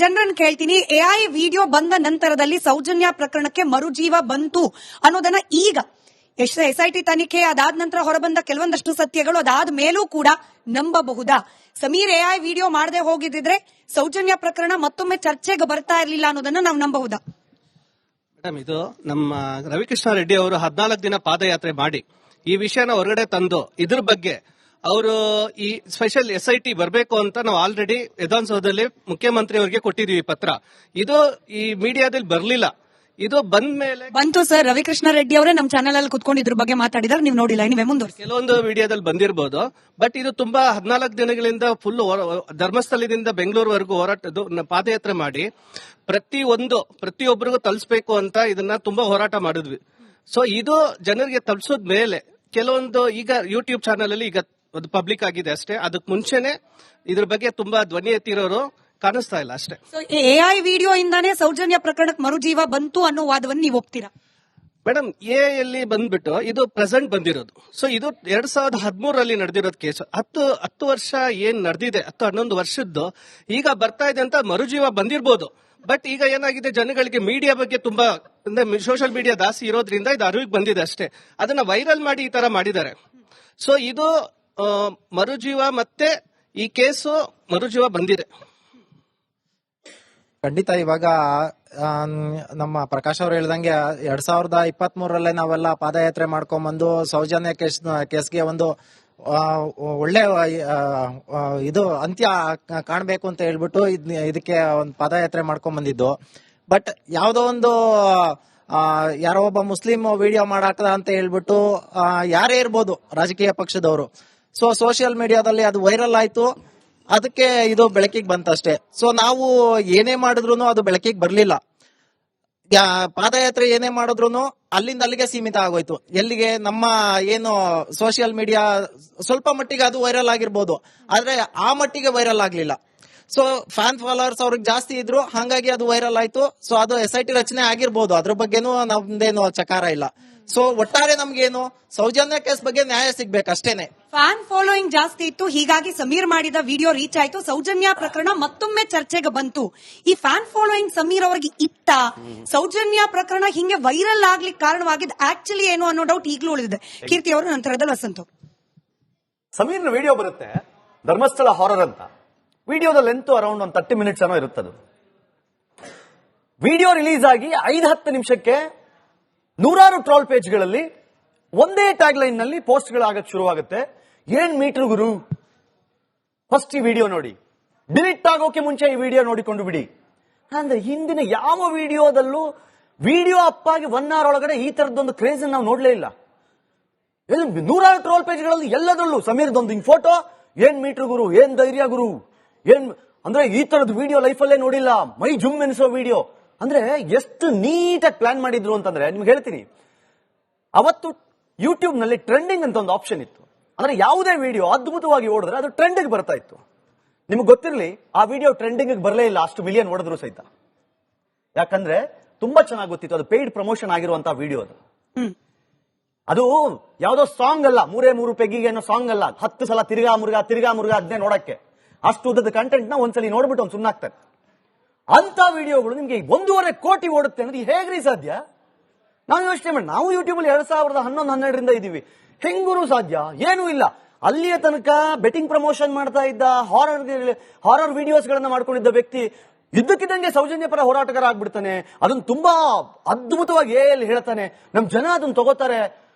ಜನರನ್ನ ಕೇಳ್ತೀನಿ AI video ಬಂದ ನಂತರದಲ್ಲಿ ಸೌಜನ್ಯ ಪ್ರಕರಣಕ್ಕೆ ಮರುಜೀವ ಬಂತು ಅನ್ನೋದನ್ನ ಈಗ ಎಷ್ಟು ಎಸ್ಐಟಿ ತನಿಖೆ ಅದಾದ ನಂತರ ಹೊರಬಂದ ಕೆಲವೊಂದಷ್ಟು ಸತ್ಯಗಳು ಅದಾದ ಮೇಲೂ ಕೂಡ ನಂಬಬಹುದಾ? ಸಮೀರ್ ಎಐ ವಿಡಿಯೋ ಮಾಡದೆ ಹೋಗಿದ್ರೆ ಸೌಜನ್ಯ ಪ್ರಕರಣ ಮತ್ತೊಮ್ಮೆ ಚರ್ಚೆಗೆ ಬರ್ತಾ ಇರಲಿಲ್ಲ ಅನ್ನೋದನ್ನ ನಾವು ನಂಬಬಹುದಾ? ಮೇಡಮ್, ಇದು ನಮ್ಮ ರವಿಕೃಷ್ಣ ರೆಡ್ಡಿ ಅವರು ಹದಿನಾಲ್ಕು ದಿನ ಪಾದಯಾತ್ರೆ ಮಾಡಿ ಈ ವಿಷಯನ ಹೊರಗಡೆ ತಂದು ಇದ್ರ ಬಗ್ಗೆ ಅವರು ಈ ಸ್ಪೆಷಲ್ ಎಸ್ ಐ ಟಿ ಬರಬೇಕು ಅಂತ ನಾವು ಆಲ್ರೆಡಿ ವಿಧಾನಸೌಧದಲ್ಲಿ ಮುಖ್ಯಮಂತ್ರಿ ಅವರಿಗೆ ಕೊಟ್ಟಿದೀವಿ ಪತ್ರ. ಇದು ಈ ಮೀಡಿಯಾದಲ್ಲಿ ಬರಲಿಲ್ಲ. ಇದು ಬಂದ ಮೇಲೆ ಬಂತು ಸರ್ ರವಿಕೃಷ್ಣ ರೆಡ್ಡಿ ಅವರೇ ನಮ್ಮ ಚಾನೆಲ್ ಅಲ್ಲಿ ಕುತ್ಕೊಂಡು ಇದ್ರ ಬಗ್ಗೆ ಮಾತಾಡಿದಾರೆ ನೀವು ನೋಡಿಲ್ಲ ನೀವೇ ಮುಂದೆ ಕೆಲವೊಂದು ಮೀಡಿಯಾದಲ್ಲಿ ಬಂದಿರಬಹುದು ಬಟ್ ಇದು ತುಂಬಾ ಹದಿನಾಲ್ಕು ದಿನಗಳಿಂದ ಫುಲ್ ಧರ್ಮಸ್ಥಳದಿಂದ ಬೆಂಗಳೂರುವರೆಗೂ ಹೋರಾಟದ್ದು ನ- ಪಾದಯಾತ್ರೆ ಮಾಡಿ ಪ್ರತಿ ಒಂದು ಪ್ರತಿಯೊಬ್ಬರಿಗೂ ತಲುಪಿಸಬೇಕು ಅಂತ ಇದನ್ನ ತುಂಬಾ ಹೋರಾಟ ಮಾಡಿದ್ವಿ. ಸೊ ಇದು ಜನರಿಗೆ ತಲುಪಿಸೋದ್ ಮೇಲೆ ಕೆಲವೊಂದು ಈಗ ಯೂಟ್ಯೂಬ್ ಚಾನಲ್ ಅಲ್ಲಿ ಈಗ ಅದು ಪಬ್ಲಿಕ್ ಆಗಿದೆ ಅಷ್ಟೇ. ಅದಕ್ಕೆ ಮುಂಚೆನೆ ಇದ್ರ ಬಗ್ಗೆ ತುಂಬಾ ಧ್ವನಿ ಎತ್ತಿರೋರು ಕಾಣಿಸ್ತಾ ಇಲ್ಲ ಅಷ್ಟೇ. ಎಐ ವಿಡಿಯೋ ಇಂದಾನೇ ಸೌಜನ್ಯ ಪ್ರಕರಣಕ್ಕೆ ಮರುಜೀವ ಬಂತು ಅನ್ನೋ ವಾದವನ್ನು ನೀವು ಒಪ್ತೀರಾ? ಮೇಡಮ್ ಎ ಎಲ್ಲಿ ಬಂದ್ಬಿಟ್ಟು ಇದು ಪ್ರೆಸೆಂಟ್ ಬಂದಿರೋದು. ಸೊ ಇದು ಎರಡ್ ಸಾವಿರದ ಹದಿಮೂರಲ್ಲಿ ನಡೆದಿರೋದು ಕೇಸ್ ಹತ್ತು ಹತ್ತು ವರ್ಷ ಏನ್ ನಡೆದಿದೆ ಹತ್ತು ಹನ್ನೊಂದು ವರ್ಷದ್ದು ಈಗ ಬರ್ತಾ ಇದೆ ಅಂತ ಮರುಜೀವ ಬಂದಿರ್ಬೋದು. ಬಟ್ ಈಗ ಏನಾಗಿದೆ ಜನಗಳಿಗೆ ಮೀಡಿಯಾ ಬಗ್ಗೆ ತುಂಬಾ ಅಂದ್ರೆ ಸೋಷಿಯಲ್ ಮೀಡಿಯಾ ದಾಸಿ ಇರೋದ್ರಿಂದ ಇದು ಅರಿವಿಗೆ ಬಂದಿದೆ ಅಷ್ಟೇ. ಅದನ್ನ ವೈರಲ್ ಮಾಡಿ ಈ ತರ ಮಾಡಿದ್ದಾರೆ. ಸೊ ಇದು ಮರುಜೀವ ಮತ್ತೆ ಈ ಕೇಸು ಮರುಜೀವ ಬಂದಿದೆ. ಖಂಡಿತ ಇವಾಗ ನಮ್ಮ ಪ್ರಕಾಶ್ ಅವ್ರು ಹೇಳ್ದಂಗೆ ಎರಡ್ ಸಾವಿರದ ಇಪ್ಪತ್ತ್ ಮೂರಲ್ಲೇ ನಾವೆಲ್ಲ ಪಾದಯಾತ್ರೆ ಮಾಡ್ಕೊಂಡ್ಬಂದು ಸೌಜನ್ಯ ಕೇಸ್, ಕೇಸ್ಗೆ ಒಂದು ಒಳ್ಳೆ ಇದು ಅಂತ್ಯ ಕಾಣಬೇಕು ಅಂತ ಹೇಳ್ಬಿಟ್ಟು ಇದ್- ಇದಕ್ಕೆ ಒಂದು ಪಾದಯಾತ್ರೆ ಮಾಡ್ಕೊಂಡ್ ಬಂದಿದ್ದು ಬಟ್ ಯಾವುದೋ ಒಂದು ಯಾರೋ ಒಬ್ಬ ಮುಸ್ಲಿಂ ವಿಡಿಯೋ ಮಾಡಾಕದ ಅಂತ ಹೇಳ್ಬಿಟ್ಟು ಯಾರೇ ಇರ್ಬೋದು ರಾಜಕೀಯ ಪಕ್ಷದವರು ಸೊ ಸೋಷಿಯಲ್ ಮೀಡಿಯಾದಲ್ಲಿ ಅದು ವೈರಲ್ ಆಯ್ತು. ಅದಕ್ಕೆ ಇದು ಬೆಳಕಿಗೆ ಬಂತಷ್ಟೇ. ಸೊ ನಾವು ಏನೇ ಮಾಡಿದ್ರು ಅದು ಬೆಳಕಿಗೆ ಬರ್ಲಿಲ್ಲ. ಪಾದಯಾತ್ರೆ ಏನೇ ಮಾಡಿದ್ರು ಅಲ್ಲಿಂದ ಅಲ್ಲಿಗೆ ಸೀಮಿತ ಆಗೋಯ್ತು. ಎಲ್ಲಿಗೆ? ನಮ್ಮ ಏನು ಸೋಷಿಯಲ್ ಮೀಡಿಯಾ ಸ್ವಲ್ಪ ಮಟ್ಟಿಗೆ ಅದು ವೈರಲ್ ಆಗಿರ್ಬೋದು. ಆದ್ರೆ ಆ ಮಟ್ಟಿಗೆ ವೈರಲ್ ಆಗ್ಲಿಲ್ಲ. ಸೊ ಫ್ಯಾನ್ ಫಾಲೋವರ್ಸ್ ಅವ್ರಿಗೆ ಜಾಸ್ತಿ ಇದ್ರು. ಹಾಗಾಗಿ ಅದು ವೈರಲ್ ಆಯ್ತು. ಸೊ ಅದು ಎಸ್ ಐ ಟಿ ರಚನೆ ಆಗಿರ್ಬೋದು. ಅದ್ರ ಬಗ್ಗೆನೂ ನಮ್ದೇನು ಚಕಾರ ಇಲ್ಲ. ಸೊ ಒಟ್ಟಾರೆ ನಮ್ಗೇನು? ಸೌಜನ್ಯ ಕೇಸ್ ಬಗ್ಗೆ ನ್ಯಾಯ ಸಿಗ್ಬೇಕು ಅಷ್ಟೇನೆ ಫ್ಯಾನ್ ಫಾಲೋಯಿಂಗ್ ಜಾಸ್ತಿ ಇತ್ತು. ಹೀಗಾಗಿ ಸಮೀರ್ ಮಾಡಿದ ವಿಡಿಯೋ ರೀಚ್ ಆಯ್ತು. ಸೌಜನ್ಯ ಪ್ರಕರಣ ಮತ್ತೊಮ್ಮೆ ಚರ್ಚೆಗೆ ಬಂತು. ಈ ಫ್ಯಾನ್ ಫಾಲೋಯಿಂಗ್ ಸಮೀರ್ ಅವರಿಗೆ ಇತ್ತ? ಸೌಜನ್ಯ ಪ್ರಕರಣ ಹಿಂಗೆ ವೈರಲ್ ಆಗ್ಲಿಕ್ಕೆ ಕಾರಣವಾಗಿದ್ದು ಆಕ್ಚುಲಿ ಏನು ಅನ್ನೋ ಡೌಟ್ ಈಗಲೂ ಉಳಿದಿದೆ. ಕೀರ್ತಿ ಅವರು ನಂತರದಲ್ಲಿ ವಸಂತ. ಸಮೀರ್ನ ವಿಡಿಯೋ ಬರುತ್ತೆ. ಧರ್ಮಸ್ಥಳ ಹಾರರ್ ಅಂತ. ವಿಡಿಯೋದ ಲೆಂತ್ ಅರೌಂಡ್ ಒಂದು ತರ್ಟಿ ಮಿನಿಟ್ಸ್ ಏನೋ ಇರುತ್ತದು. ವಿಡಿಯೋ ರಿಲೀಸ್ ಆಗಿ ಐದು ಹತ್ತು ನಿಮಿಷಕ್ಕೆ ನೂರಾರು ಟ್ರಾಲ್ ಪೇಜ್ಗಳಲ್ಲಿ ಒಂದೇ ಟ್ಯಾಗ್ ಲೈನ್ನಲ್ಲಿ ಪೋಸ್ಟ್ಗಳಾಗಕ್ಕೆ ಶುರುವಾಗುತ್ತೆ. ಏನ್ ಮೀಟರ್ ಗುರು? ಫಸ್ಟ್ ಈ ವಿಡಿಯೋ ನೋಡಿ. ಡಿಲೀಟ್ ಆಗೋಕೆ ಮುಂಚೆ ಈ ವಿಡಿಯೋ ನೋಡಿಕೊಂಡು ಬಿಡಿ. ಅಂದ್ರೆ ಹಿಂದಿನ ಯಾವ ವಿಡಿಯೋದಲ್ಲೂ ವಿಡಿಯೋ ಅಪ್ಪಾಗಿ ಒನ್ ಅವರ್ ಒಳಗಡೆ ಈ ತರದೊಂದು ಕ್ರೇಜ್ ನಾವು ನೋಡ್ಲೇ ಇಲ್ಲ. ಎಲ್ಲಿ ನೂರಾರು ಟ್ರೋಲ್ ಪೇಜ್ಗಳಲ್ಲಿ ಎಲ್ಲದರಲ್ಲೂ ಸಮೀರದೊಂದು ಹಿಂಗ್ ಫೋಟೋ, ಏನ್ ಮೀಟರ್ ಗುರು, ಏನ್ ಧೈರ್ಯ ಗುರು, ಏನ್ ಅಂದ್ರೆ ಈ ತರದ ವಿಡಿಯೋ ಲೈಫಲ್ಲೇ ನೋಡಿಲ್ಲ. ಮೈ ಜುಮ್ ಎನಿಸೋ ವಿಡಿಯೋ. ಅಂದ್ರೆ ಎಷ್ಟು ನೀಟಾಗಿ ಪ್ಲಾನ್ ಮಾಡಿದ್ರು ಅಂತಂದ್ರೆ ನಿಮ್ಗೆ ಹೇಳ್ತೀನಿ. ಅವತ್ತು ಯೂಟ್ಯೂಬ್ನಲ್ಲಿ ಟ್ರೆಂಡಿಂಗ್ ಅಂತ ಒಂದು ಆಪ್ಷನ್ ಇತ್ತು. ಅಂದ್ರೆ ಯಾವುದೇ ವಿಡಿಯೋ ಅದ್ಭುತವಾಗಿ ಓಡಿದ್ರೆ ಅದು ಟ್ರೆಂಡಿಗೆ ಬರ್ತಾ ಇತ್ತು. ನಿಮ್ಗೆ ಗೊತ್ತಿರಲಿ ಆ ವಿಡಿಯೋ ಟ್ರೆಂಡಿಂಗ್ ಬರಲೇ ಇಲ್ಲ ಅಷ್ಟು ಮಿಲಿಯನ್ ಓಡಿದ್ರು ಸಹಿತ. ಯಾಕಂದ್ರೆ ತುಂಬಾ ಚೆನ್ನಾಗಿ ಗೊತ್ತಿತ್ತು ಅದು ಪೇಯ್ಡ್ ಪ್ರಮೋಷನ್ ಆಗಿರುವಂತ ವಿಡಿಯೋ ಅದು. ಅದು ಯಾವುದೋ ಸಾಂಗ್ ಅಲ್ಲ ಮೂರೇ ಮೂರು ಪೆಗ್ಗಿಗೆ ಅನ್ನೋ ಸಾಂಗ್ ಅಲ್ಲ ಹತ್ತು ಸಲ ತಿರ್ಗಾ ಮುರುಗಾ ತಿರ್ಗಾ ಮುರುಗಾ ಅದನ್ನೇ ನೋಡಕ್ಕೆ. ಅಷ್ಟು ಉದ್ದದ ಕಂಟೆಂಟ್ನ ಒಂದ್ಸಲಿ ನೋಡ್ಬಿಟ್ಟು ಅವ್ನು ಸುಮ್ಮನಾಗ್ತಾನೆ ಅಂತ ವಿಡಿಯೋಗಳು ನಿಮಗೆ ಒಂದೂವರೆ ಕೋಟಿ ಓಡುತ್ತೆ ಅಂದ್ರೆ ಹೇಗ್ರಿ ಸಾಧ್ಯ? ನಾವು ಯೋಚನೆ ಮಾಡಿ, ನಾವು ಯೂಟ್ಯೂಬಲ್ಲಿ ಎರಡ್ ಸಾವಿರದ ಹನ್ನೊಂದು, ಹನ್ನೆರಡರಿಂದ ಇದೀವಿ. ಹೆಂಗೂ ಸಾಧ್ಯ? ಏನೂ ಇಲ್ಲ. ಅಲ್ಲಿಯ ತನಕ ಬೆಟ್ಟಿಂಗ್ ಪ್ರಮೋಷನ್ ಮಾಡ್ತಾ ಇದ್ದ ಹಾರರ್ ಹಾರರ್ ವಿಡಿಯೋಸ್ ಗಳನ್ನ ಮಾಡ್ಕೊಂಡಿದ್ದ ವ್ಯಕ್ತಿ ಇದ್ದಕ್ಕಿದ್ದಂಗೆ ಸೌಜನ್ಯ ಪರ ಹೋರಾಟಗಾರ ಆಗ್ಬಿಡ್ತಾನೆ ಅದನ್ನ ತುಂಬಾ ಅದ್ಭುತವಾಗಿ ಎಲ್ಲಿ ಹೇಳ್ತಾನೆ. ನಮ್ ಜನ ಅದನ್ನ ತಗೋತಾರೆ.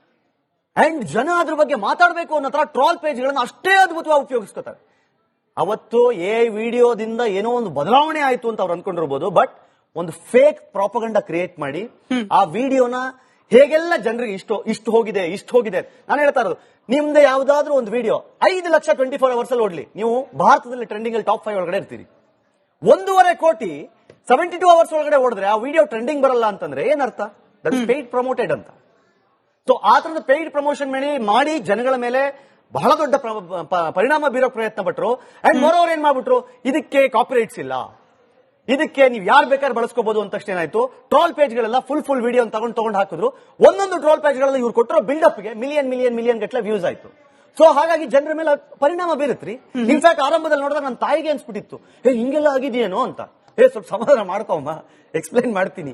ಅಂಡ್ ಜನ ಅದ್ರ ಬಗ್ಗೆ ಮಾತಾಡಬೇಕು ಅನ್ನೋ ತರ ಟ್ರಾಲ್ ಪೇಜ್ಗಳನ್ನ ಅಷ್ಟೇ ಅದ್ಭುತವಾಗಿ ಉಪಯೋಗಿಸ್ಕೊತಾರೆ. ಅವತ್ತು ಎ ವಿಡಿಯೋದಿಂದ ಏನೋ ಒಂದು ಬದಲಾವಣೆ ಆಯ್ತು ಅಂತ ಅವ್ರು ಅನ್ಕೊಂಡಿರ್ಬೋದು ಬಟ್ ಒಂದು ಫೇಕ್ ಪ್ರಾಪಗಂಡ ಕ್ರಿಯೇಟ್ ಮಾಡಿ ಆ ವಿಡಿಯೋನ ಹೇಗೆಲ್ಲ ಜನರಿಗೆ ಇಷ್ಟು ಇಷ್ಟು ಹೋಗಿದೆ ಇಷ್ಟು ಹೋಗಿದೆ ನಾನು ಹೇಳ್ತಾ ಇರೋದು ನಿಮ್ದು ಯಾವ್ದಾದ್ರು ಒಂದು ವಿಡಿಯೋ ಐದು ಲಕ್ಷ ಟ್ವೆಂಟಿ ಫೋರ್ ಅವರ್ಸ್ ಅಲ್ಲಿ ಓಡ್ಲಿ. ನೀವು ಭಾರತದಲ್ಲಿ ಟ್ರೆಂಡಿಂಗ್ ಅಲ್ಲಿ ಟಾಪ್ ಫೈವ್ ಒಳಗಡೆ ಇರ್ತೀರಿ. ಒಂದೂವರೆ ಕೋಟಿ ಸೆವೆಂಟಿ ಟೂ ಅವರ್ಸ್ ಒಳಗಡೆ ಓಡಿದ್ರೆ ಆ ವಿಡಿಯೋ ಟ್ರೆಂಡಿಂಗ್ ಬರಲ್ಲ ಅಂತಂದ್ರೆ ಏನರ್ಥ? ದಟ್ ಇಸ್ ಪೇಯ್ಡ್ ಪ್ರಮೋಟೆಡ್ ಅಂತ. ಸೊ ಆ ತರದ ಪೇಯ್ಡ್ ಪ್ರಮೋಷನ್ ಮಾಡಿ ಮಾಡಿ ಜನಗಳ ಮೇಲೆ ಬಹಳ ದೊಡ್ಡ ಪರಿಣಾಮ ಬೀರೋ ಪ್ರಯತ್ನ ಪಟ್ರು. ಅಂಡ್ ಮೋರೋರ್ ಏನ್ ಮಾಡ್ಬಿಟ್ರು? ಇದಕ್ಕೆ ಕಾಪಿರೈಟ್ಸ್ ಇಲ್ಲ. ಇದಕ್ಕೆ ನೀವು ಯಾರು ಬೇಕಾದ್ರೆ ಬಳಸ್ಕೋಬಹುದು ಅಂತ ತಕ್ಷಣ ಏನಾಯ್ತು? ಟ್ರೋಲ್ ಪೇಜ್ಗಳೆಲ್ಲ ಫುಲ್ ಫುಲ್ ವಿಡಿಯೋ ತಗೊಂಡು ತಗೊಂಡು ಹಾಕಿದ್ರು. ಒಂದೊಂದು ಟ್ರೋಲ್ ಪೇಜ್ಗಳಲ್ಲಿ ಇವ್ರು ಬಿಲ್ಡ್ ಬಿಲ್ಡಪ್ಗೆ ಮಿಲಿಯನ್ ಮಿಲಿಯನ್ ಮಿಲಿಯನ್ ಗಟ್ಟಲೆ ವ್ಯೂಸ್ ಆಯ್ತು. ಸೊ ಹಾಗಾಗಿ ಜನರ ಮೇಲೆ ಪರಿಣಾಮ ಬೀರುತ್ರಿ. ಇನ್ಫ್ಯಾಕ್ಟ್ ಆರಂಭದಲ್ಲಿ ನೋಡಿದಾಗ ನನ್ನ ತಾಯಿಗೆ ಅನ್ಸ್ಬಿಟ್ಟಿತ್ತು. ಹೇ ಹಿಂಗೆಲ್ಲ ಆಗಿದೆಯೇನೋ ಅಂತ. ಹೇ ಸ್ವಲ್ಪ ಸಮಾಧಾನ ಮಾಡ್ಕೊಮ್ಮ ಎಕ್ಸ್ಪ್ಲೈನ್ ಮಾಡ್ತೀನಿ.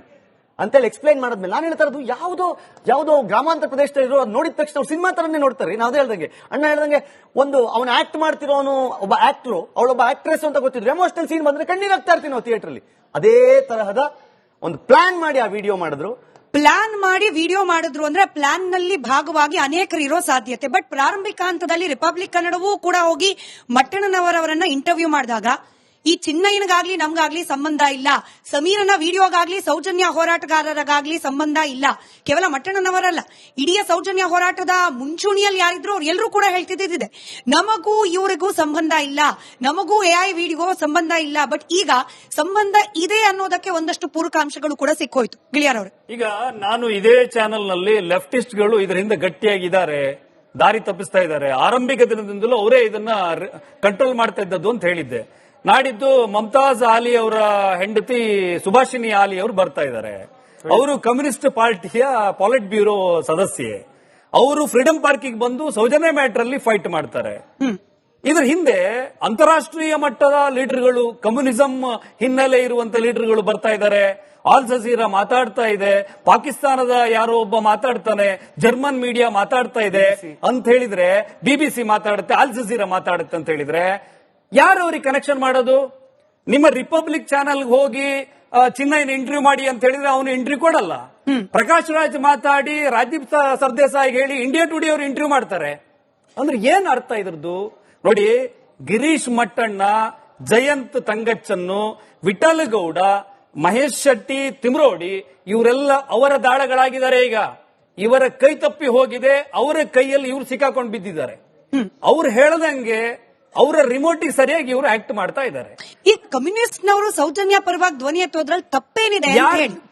ಅಂತೇಳಿ ಎಕ್ಸ್ಪ್ಲೈನ್ ಮಾಡಿದ್ಮೇಲೆ ನಾನು ಹೇಳ್ತಾ ಇರೋದು ಯಾವುದೋ ಯಾವುದೋ ಗ್ರಾಮಾಂತರ ಪ್ರದೇಶದಲ್ಲಿ ಇರೋ ನೋಡಿದ ತಕ್ಷಣ ಅವ್ರು ಸಿನಿಮಾ ತರನೇ ನೋಡ್ತಾರೆ. ನಾವು ಹೇಳ್ದಂಗೆ. ಅಣ್ಣ ಹೇಳ್ದಂಗೆ ಒಂದು ಅವನು ಆಕ್ಟ್ ಮಾಡ್ತಿರೋನು ಒಬ್ಬ ಆಕ್ಟ್ರು ಅವಳೊಬ್ಬ ಆಕ್ಟ್ರೆಸ್ ಅಂತ ಗೊತ್ತಿದ್ರು ಎಮೋಷನಲ್ ಸೀನ್ ಬಂದ್ರೆ ಕಣ್ಣೀರ್ ಆಗ್ತಾ ಇರ್ತೀನಿ ನಾವು ಥಿಯೇಟರ್ ಅಲ್ಲಿ. ಅದೇ ತರಹದ ಒಂದು ಪ್ಲಾನ್ ಮಾಡಿ ಆ ವಿಡಿಯೋ ಮಾಡಿದ್ರು. ಪ್ಲಾನ್ ಮಾಡಿ ವಿಡಿಯೋ ಮಾಡಿದ್ರು ಅಂದ್ರೆ ಪ್ಲಾನ್ನಲ್ಲಿ ಭಾಗವಾಗಿ ಅನೇಕರು ಇರೋ ಸಾಧ್ಯತೆ. ಬಟ್ ಪ್ರಾರಂಭಿಕ ಹಂತದಲ್ಲಿ ರಿಪಬ್ಲಿಕ್ ಕನ್ನಡವೂ ಕೂಡ ಹೋಗಿ ಮಟ್ಟಣ್ಣನವರವರನ್ನ ಇಂಟರ್ವ್ಯೂ ಮಾಡಿದಾಗ ಈ ಚಿನ್ನಯ್ಯನಿಗಾಗ್ಲಿ ನಮ್ಗಾಗ್ಲಿ ಸಂಬಂಧ ಇಲ್ಲ. ಸಮೀರನ ವಿಡಿಯೋಗಾಗ್ಲಿ ಸೌಜನ್ಯ ಹೋರಾಟಗಾರರಿಗಾಗ್ಲಿ ಸಂಬಂಧ ಇಲ್ಲ. ಕೇವಲ ಮಟ್ಟಣ್ಣನವರಲ್ಲ. ಇಡೀ ಸೌಜನ್ಯ ಹೋರಾಟದ ಮುಂಚೂಣಿಯಲ್ಲಿ ಯಾರಿದ್ರು ಅವ್ರು ಎಲ್ಲರೂ ಕೂಡ ಹೇಳ್ತಿದ್ದಿದೆ. ನಮಗೂ ಇವರಿಗೂ ಸಂಬಂಧ ಇಲ್ಲ. ನಮಗೂ ಎಐ ವಿಡಿಯೋ ಸಂಬಂಧ ಇಲ್ಲ. ಬಟ್ ಈಗ ಸಂಬಂಧ ಇದೆ ಅನ್ನೋದಕ್ಕೆ ಒಂದಷ್ಟು ಪೂರಕಾಂಶಗಳು ಕೂಡ ಸಿಕ್ಕೋಯ್ತು. ಗಿಳಿಯಾರವ್ರೆ ಈಗ ನಾನು ಇದೇ ಚಾನೆಲ್ನಲ್ಲಿ ಲೆಫ್ಟಿಸ್ಟ್ಗಳು ಇದರಿಂದ ಗಟ್ಟಿಯಾಗಿದ್ದಾರೆ. ದಾರಿ ತಪ್ಪಿಸ್ತಾ ಇದ್ದಾರೆ. ಆರಂಭಿಕ ದಿನದಿಂದಲೂ ಅವರೇ ಇದನ್ನ ಕಂಟ್ರೋಲ್ ಮಾಡ್ತಾ ಇದ್ದದ್ದು ಅಂತ ಹೇಳಿದ್ದೆ. ನಾಡಿದ್ದು ಮಮತಾಜ್ ಆಲಿ ಅವರ ಹೆಂಡತಿ ಸುಭಾಷಿನಿ ಆಲಿ ಅವರು ಬರ್ತಾ ಇದ್ದಾರೆ. ಅವರು ಕಮ್ಯುನಿಸ್ಟ್ ಪಾರ್ಟಿಯ ಪಾಲಿಟ್ ಬ್ಯೂರೋ ಸದಸ್ಯೆ. ಅವರು ಫ್ರೀಡಂ ಪಾರ್ಕಿಗೆ ಬಂದು ಸೌಜನ್ಯ ಮ್ಯಾಟರ್ ಅಲ್ಲಿ ಫೈಟ್ ಮಾಡ್ತಾರೆ. ಇದ್ರ ಹಿಂದೆ ಅಂತಾರಾಷ್ಟ್ರೀಯ ಮಟ್ಟದ ಲೀಡರ್ಗಳು ಕಮ್ಯುನಿಸಂ ಹಿನ್ನೆಲೆ ಇರುವಂತ ಲೀಡರ್ಗಳು ಬರ್ತಾ ಇದ್ದಾರೆ. ಆಲ್ ಜಜೀರಾ ಮಾತಾಡ್ತಾ ಇದೆ. ಪಾಕಿಸ್ತಾನದ ಯಾರೋ ಒಬ್ಬ ಮಾತಾಡ್ತಾನೆ. ಜರ್ಮನ್ ಮೀಡಿಯಾ ಮಾತಾಡ್ತಾ ಇದೆ. ಅಂತ ಹೇಳಿದ್ರೆ ಬಿಬಿಸಿ ಮಾತಾಡುತ್ತೆ ಆಲ್ ಜಜೀರಾ ಮಾತಾಡುತ್ತೆ ಅಂತ ಹೇಳಿದ್ರೆ ಯಾರು ಅವ್ರಿಗೆ ಕನೆಕ್ಷನ್ ಮಾಡೋದು? ನಿಮ್ಮ ರಿಪಬ್ಲಿಕ್ ಚಾನೆಲ್ ಹೋಗಿ ಚಿನ್ನ ಇಂಟರ್ವ್ಯೂ ಮಾಡಿ ಅಂತ ಹೇಳಿದ್ರೆ ಅವನು ಇಂಟರ್ವ್ಯೂ ಕೊಡಲ್ಲ. ಪ್ರಕಾಶ್ ರಾಜ್ ಮಾತಾಡಿ ರಾಜೀವ್ ಸರ್ದೇಸಾಯಿ ಹೇಳಿ ಇಂಡಿಯಾ ಟುಡೇ ಅವರು ಇಂಟರ್ವ್ಯೂ ಮಾಡ್ತಾರೆ. ಅಂದ್ರೆ ಏನ್ ಅರ್ಥ ಇದ್ರದ್ದು? ನೋಡಿ ಗಿರೀಶ್ ಮಟ್ಟಣ್ಣ ಜಯಂತ್ ತಂಗಚ್ಚನ್ನು ವಿಠಲ್ ಗೌಡ ಮಹೇಶ್ ಶೆಟ್ಟಿ ತಿಮ್ರೋಡಿ ಇವರೆಲ್ಲ ಅವರ ದಾಳಗಳಾಗಿದ್ದಾರೆ ಈಗ. ಇವರ ಕೈ ತಪ್ಪಿ ಹೋಗಿದೆ ಅವರ ಕೈಯಲ್ಲಿ ಇವ್ರು ಸಿಕ್ಕಾಕೊಂಡು ಬಿದ್ದಿದ್ದಾರೆ. ಅವ್ರು ಹೇಳ್ದಂಗೆ ಅವರ ರಿಮೋಟ್ ಸರಿಯಾಗಿ ಇವರು ಆಕ್ಟ್ ಮಾಡ್ತಾ ಇದ್ದಾರೆ. ಈ ಕಮ್ಯುನಿಸ್ಟ್ ನವರು ಸೌಜನ್ಯ ಪರವಾಗಿ ಧ್ವನಿ ಎತ್ತೋದ್ರಲ್ಲಿ ತಪ್ಪೇನಿದೆ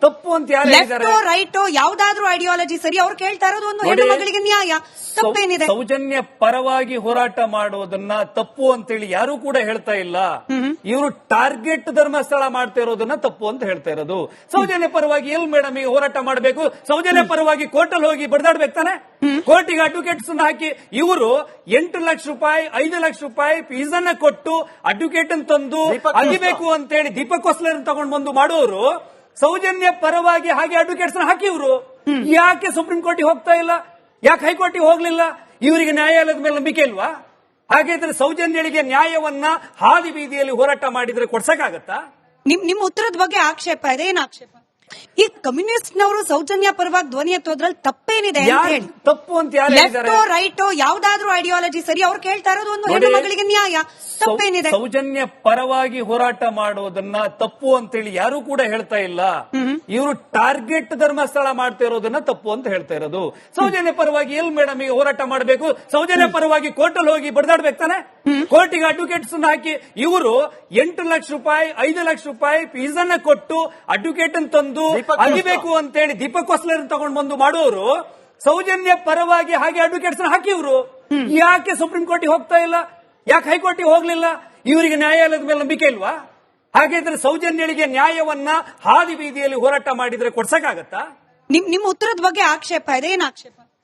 ತಪ್ಪು ಅಂತ ಯಾರು ಲೆಫ್ಟೋ ರೈಟೋ ಯಾವ್ದಾದ್ರು ಐಡಿಯಾಲಜಿ ಸರಿ ಅವ್ರು ಕೇಳ್ತಾ ಇರೋದು ಒಂದು ಹೆಣ್ಣು ಮಗಳಿಗೆ ನ್ಯಾಯ. ತಪ್ಪೇನಿದೆ. ಸೌಜನ್ಯ ಪರವಾಗಿ ಹೋರಾಟ ಮಾಡೋದನ್ನ ತಪ್ಪು ಅಂತೇಳಿ ಯಾರು ಕೂಡ ಹೇಳ್ತಾ ಇಲ್ಲ. ಇವರು ಟಾರ್ಗೆಟ್ ಧರ್ಮಸ್ಥಳ ಮಾಡ್ತಾ ಇರೋದನ್ನ ತಪ್ಪು ಅಂತ ಹೇಳ್ತಾ ಇರೋದು. ಸೌಜನ್ಯ ಪರವಾಗಿ ಎಲ್ ಮೇಡಮ್ ಈಗ ಹೋರಾಟ ಮಾಡಬೇಕು? ಸೌಜನ್ಯ ಪರವಾಗಿ ಕೋರ್ಟಲ್ಲಿ ಹೋಗಿ ಬಡದಾಡ್ಬೇಕು ತಾನೆ? ಕೋರ್ಟಿಗೆ ಅಡ್ವೊಕೇಟ್ಸ್ ಹಾಕಿ ಇವರು ಎಂಟು ಲಕ್ಷ ರೂಪಾಯಿ ಐದು ಲಕ್ಷ ರೂಪಾಯಿ ಫೀಸ್ ಅನ್ನ ಕೊಟ್ಟು ಅಡ್ವೊಕೇಟ್ ತಂದು ಅಗಿಬೇಕು ಅಂತ ಹೇಳಿ ದೀಪಕ್ ಕೋಸ್ಲರ್ ತಗೊಂಡು ಬಂದು ಮಾಡೋರು ಸೌಜನ್ಯ ಪರವಾಗಿ ಹಾಗೆ ಅಡ್ವೊಕೇಟ್ಸ್ ಹಾಕಿ ಇವರು ಯಾಕೆ ಸುಪ್ರೀಂ ಕೋರ್ಟಿಗೆ ಹೋಗ್ತಾ ಇಲ್ಲ? ಯಾಕೆ ಹೈಕೋರ್ಟಿಗೆ ಹೋಗ್ಲಿಲ್ಲ? ಇವರಿಗೆ ನ್ಯಾಯಾಲಯದ ಮೇಲೆ ನಂಬಿಕೆ ಇಲ್ವಾ? ಹಾಗಿದ್ರೆ ಸೌಜನ್ಯಳಿಗೆ ನ್ಯಾಯವನ್ನ ಹಾದಿ ಬೀದಿಯಲ್ಲಿ ಹೋರಾಟ ಮಾಡಿದ್ರೆ ಕೊಡ್ಸಕ್ಕಾಗತ್ತಾ? ನಿಮ್ ನಿಮ್ ಉತ್ತರದ ಬಗ್ಗೆ ಆಕ್ಷೇಪ ಇದೆ, ಏನ್ ಆಕ್ಷೇಪ? ಈ ಕಮ್ಯುನಿಸ್ಟ್ ನವರು ಸೌಜನ್ಯ ಪರವಾಗಿ ಧ್ವನಿ ಎತ್ತೋದ್ರಲ್ಲಿ ತಪ್ಪೇನಿದೆ ಅಂತ ಯಾರು ಹೇಳಿ. ತಪ್ಪು ಅಂತ ಯಾರು ಹೇಳಿದ್ದಾರೆ? ರೈಟೋ ಯಾವ್ದಾದ್ರು ಐಡಿಯಾಲಜಿ ಸರಿ ಅವ್ರು ಕೇಳ್ತಾ ಇರೋದು ಒಂದು ಹೆಣ್ಣು ನೋಡಿ, ಮಗಳಿಗೆ ನ್ಯಾಯ. ತಪ್ಪೇನಿದೆ. ಸೌಜನ್ಯ ಪರವಾಗಿ ಹೋರಾಟ ಮಾಡೋದನ್ನ ತಪ್ಪು ಅಂತೇಳಿ ಯಾರು ಕೂಡ ಹೇಳ್ತಾ ಇಲ್ಲ. ಇವರು ಟಾರ್ಗೆಟ್ ಧರ್ಮಸ್ಥಳ ಮಾಡ್ತಾ ಇರೋದನ್ನ ತಪ್ಪು ಅಂತ ಹೇಳ್ತಾ ಇರೋದು. ಸೌಜನ್ಯ ಪರವಾಗಿ ಎಲ್ ಮೇಡಮ್ ಈಗ ಹೋರಾಟ ಮಾಡಬೇಕು? ಸೌಜನ್ಯ ಪರವಾಗಿ ಕೋರ್ಟಲ್ಲಿ ಹೋಗಿ ಬಡದಾಡ್ಬೇಕು ತಾನೆ? ಕೋರ್ಟಿಗೆ ಅಡ್ವೊಕೇಟ್ಸ್ ಹಾಕಿ ಇವರು ಎಂಟು ಲಕ್ಷ ರೂಪಾಯಿ ಐದು ಲಕ್ಷ ರೂಪಾಯಿ ಫೀಸ್ ಅನ್ನ ಕೊಟ್ಟು ಅಡ್ವೊಕೇಟ್ ತಂದು ದೀಪಕ್ ಅಗಿಬೇಕು ಅಂತೇಳಿ ದೀಪಕ್ ಹೊಸ್ಲರ್ ತಗೊಂಡು ಬಂದು ಮಾಡೋರು ಸೌಜನ್ಯ ಪರವಾಗಿ ಹಾಗೆ ಅಡ್ವೊಕೇಟ್ಸ್ ಹಾಕಿ ಇವರು ಯಾಕೆ ಸುಪ್ರೀಂ ಕೋರ್ಟಿಗೆ ಹೋಗ್ತಾ ಇಲ್ಲ? ಯಾಕೆ ಹೈಕೋರ್ಟಿಗೆ ಹೋಗ್ಲಿಲ್ಲ? ಇವರಿಗೆ ನ್ಯಾಯಾಲಯದ ಮೇಲೆ ನಂಬಿಕೆ ಇಲ್ವಾ? ಹಾಗಿದ್ರೆ ಸೌಜನ್ಯಳಿಗೆ ನ್ಯಾಯವನ್ನ ಹಾದಿ ಬೀದಿಯಲ್ಲಿ ಹೋರಾಟ ಮಾಡಿದ್ರೆ ಕೊಡ್ಸಕ್ಕಾಗತ್ತಾ? ನಿಮ್ ನಿಮ್ ಉತ್ತರದ ಬಗ್ಗೆ ಆಕ್ಷೇಪ ಇದೆ ಏನ್ ಆಕ್ಷೇಪ?